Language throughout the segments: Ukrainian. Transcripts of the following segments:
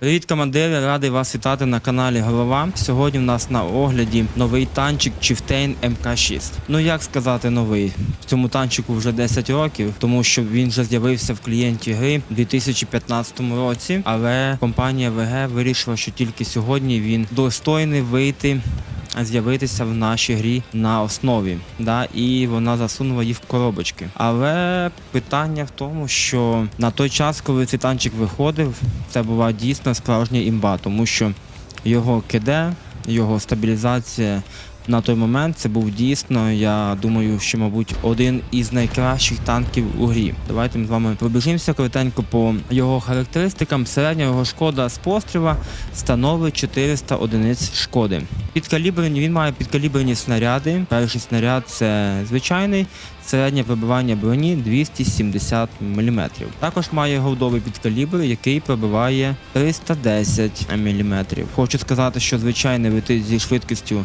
Привіт, командири! Радий вас вітати на каналі Голова. Сьогодні в нас на огляді новий танчик Chieftain МК6. Ну як сказати новий? Цьому танчику вже 10 років, тому що він вже з'явився в клієнті гри у 2015 році. Але компанія ВГ вирішила, що тільки сьогодні він достойний вийти. З'явитися в нашій грі на основі, да, і вона засунула їх в коробочки. Але питання в тому, що на той час, коли цей танчик виходив, це була дійсно справжня імба, тому що його КД, його стабілізація на той момент це був дійсно, я думаю, що, мабуть, один із найкращих танків у грі. Давайте ми з вами пробіжимося коротенько по його характеристикам. Середня його шкода з постріла становить 400 одиниць шкоди. Підкалібрені він має підкалібрені снаряди. Перший снаряд це звичайний. Середнє пробивання броні 270 мм. Також має голдовий підкалібр, який пробиває 310 мм. Хочу сказати, що звичайний летить зі швидкістю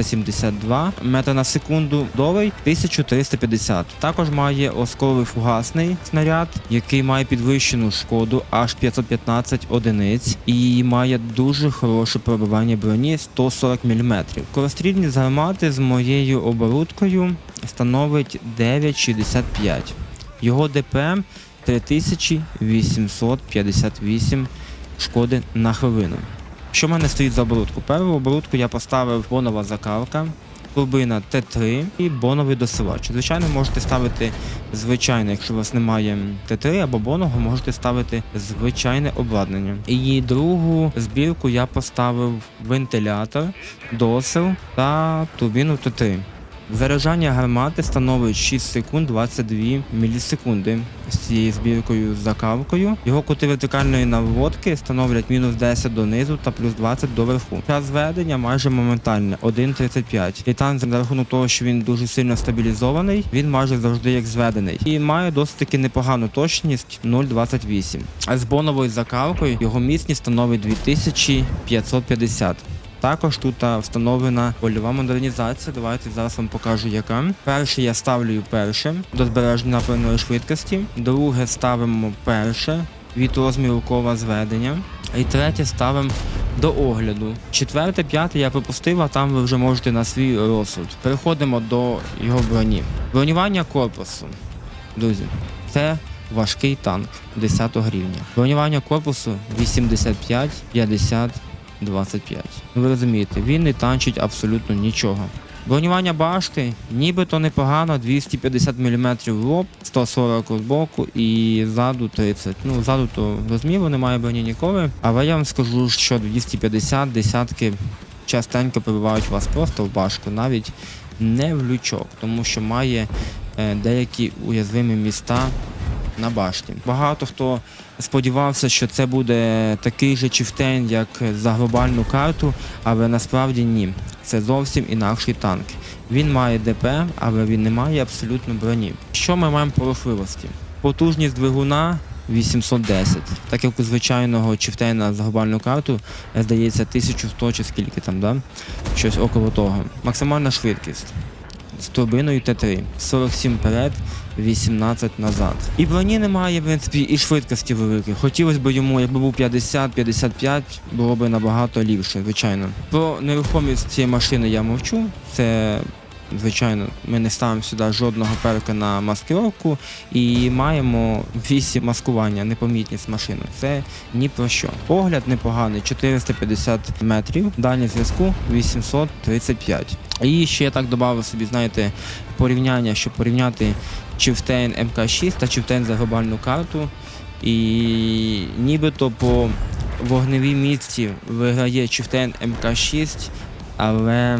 1372 метра на секунду, довий 1350. Також має осколовий фугасний снаряд, який має підвищену шкоду аж 515 одиниць і має дуже хороше пробивання броні 140 мм. Корострільні гармати з моєю оборудкою становить 9,65. Його ДПМ 3858 шкоди на хвилину. Що в мене стоїть за оборудку? Першу оборудку я поставив бонова закалка, турбина Т3 і боновий досилач. Звичайно, можете ставити звичайне, якщо у вас немає Т3 або боного, можете ставити звичайне обладнання. І другу збірку я поставив вентилятор, досил та турбіну Т3. Заряджання гармати становить 6 секунд 22 мілісекунди з цією збіркою з закавкою. Його кути вертикальної наводки становлять мінус 10 донизу та плюс 20 до верху. Час зведення майже моментальне 1.35. Титан за рахунок того, що він дуже сильно стабілізований, він майже завжди як зведений. І має досить таки непогану точність 0.28. А з боновою закалкою його міцність становить 2550. Також тут встановлена польова модернізація. Давайте зараз вам покажу яка. Перше я ставлю перше до збереження напевної швидкості. Друге ставимо перше від розміру кола зведення. І третє ставимо до огляду. Четверте, п'яте я пропустив, а там ви вже можете на свій розсуд. Переходимо до його броні. Бронювання корпусу. Друзі, це важкий танк 10 рівня. Бронювання корпусу 85, 50, 25. Ну ви розумієте, він не танчить абсолютно нічого. Бронювання башти нібито непогано, 250 мм в лоб, 140 з боку і ззаду 30. Ну, ззаду то розміру немає броні ніколи. Але я вам скажу, що 250 десятки частенько пробивають вас просто в башку, навіть не в лючок, тому що має е, деякі уязвимі міста на башті. Багато хто сподівався, що це буде такий же чифтейн, як за глобальну карту, але насправді ні. Це зовсім інакший танк. Він має ДП, але він не має абсолютно броні. Що ми маємо по рухливості? Потужність двигуна 810. Так як у звичайного чифтейна за глобальну карту, здається, 1100 чи скільки там, да? щось около того. Максимальна швидкість з турбиною Т3. 47 вперед, 18 назад. І броні немає, в принципі, і швидкості великої. Хотілося б йому, якби був 50-55, було б набагато ліпше, звичайно. Про нерухомість цієї машини я мовчу. Це. Звичайно, ми не ставимо сюди жодного перка на маскировку і маємо вісі маскування, непомітність машини. Це ні про що. Погляд непоганий, 450 метрів, дальність зв'язку 835. І ще я так додав собі, знаєте, порівняння, щоб порівняти Chieftain MK6 та Chieftain за глобальну карту. І нібито по вогневій місці виграє Chieftain MK6, але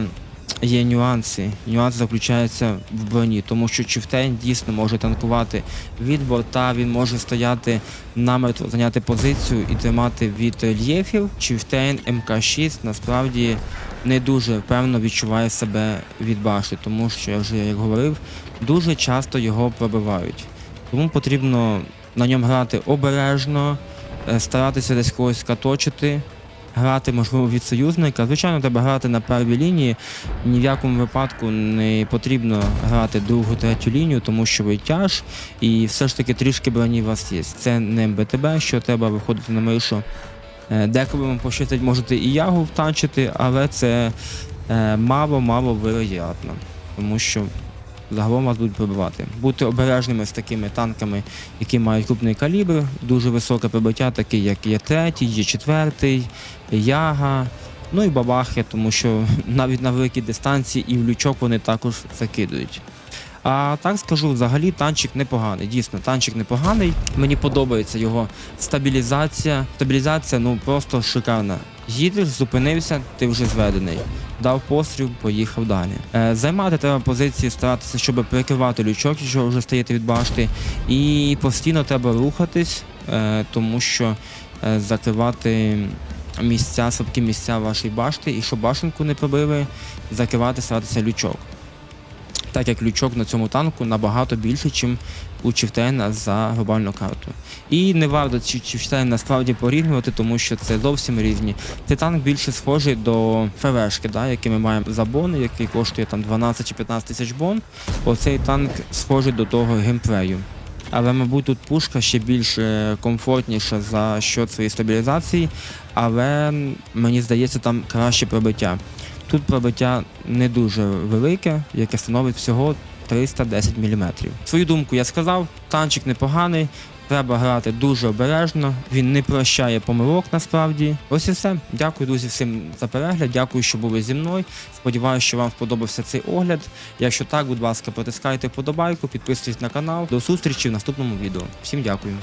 є нюанси. Нюанс заключається в броні, тому що Chieftain дійсно може танкувати від борта, він може стояти намертво, зайняти позицію і тримати від рельєфів. Chieftain MK6 насправді не дуже впевнено відчуває себе від башти, тому що я вже як говорив, дуже часто його пробивають. Тому потрібно на ньому грати обережно, е, старатися десь когось каточити, грати, можливо, від союзника. Звичайно, треба грати на первій лінії. Ні в якому випадку не потрібно грати другу, третю лінію, тому що ви тяж, і все ж таки трішки броні у вас є. Це не БТБ, що треба виходити на мишу Е, Деколи вам пощастить, можете і ягу втанчити, але це е, мало-мало вероятно, тому що загалом вас будуть пробивати. Будьте обережними з такими танками, які мають крупний калібр, дуже високе прибиття, такі як Є3, Є4, Яга, ну і бабахи, тому що навіть на великій дистанції і в лючок вони також закидують. А так скажу, взагалі танчик непоганий. Дійсно, танчик непоганий. Мені подобається його стабілізація. Стабілізація ну просто шикарна. Їдеш, зупинився, ти вже зведений. Дав постріл, поїхав далі. Е, займати треба позиції, старатися, щоб перекривати лючок, якщо вже стаєте від башти, і постійно треба рухатись, е, тому що е, закривати місця, слабкі місця вашої башти, і щоб башенку не пробили, закривати, старатися лючок так як лючок на цьому танку набагато більше, ніж у Чифтейна за глобальну карту. І не варто чи Чифтейн насправді порівнювати, тому що це зовсім різні. Цей танк більше схожий до ФВшки, да, який ми маємо за бон, який коштує там 12 чи 15 тисяч бон. Оцей танк схожий до того геймплею. Але, мабуть, тут пушка ще більш е, комфортніша за счет своєї стабілізації, але мені здається, там краще пробиття. Тут пробиття не дуже велике, яке становить всього 310 мм. Свою думку я сказав, танчик непоганий, треба грати дуже обережно, він не прощає помилок насправді. Ось і все. Дякую, друзі, всім за перегляд. Дякую, що були зі мною. Сподіваюся, що вам сподобався цей огляд. Якщо так, будь ласка, протискайте вподобайку, підписуйтесь на канал. До зустрічі в наступному відео. Всім дякую.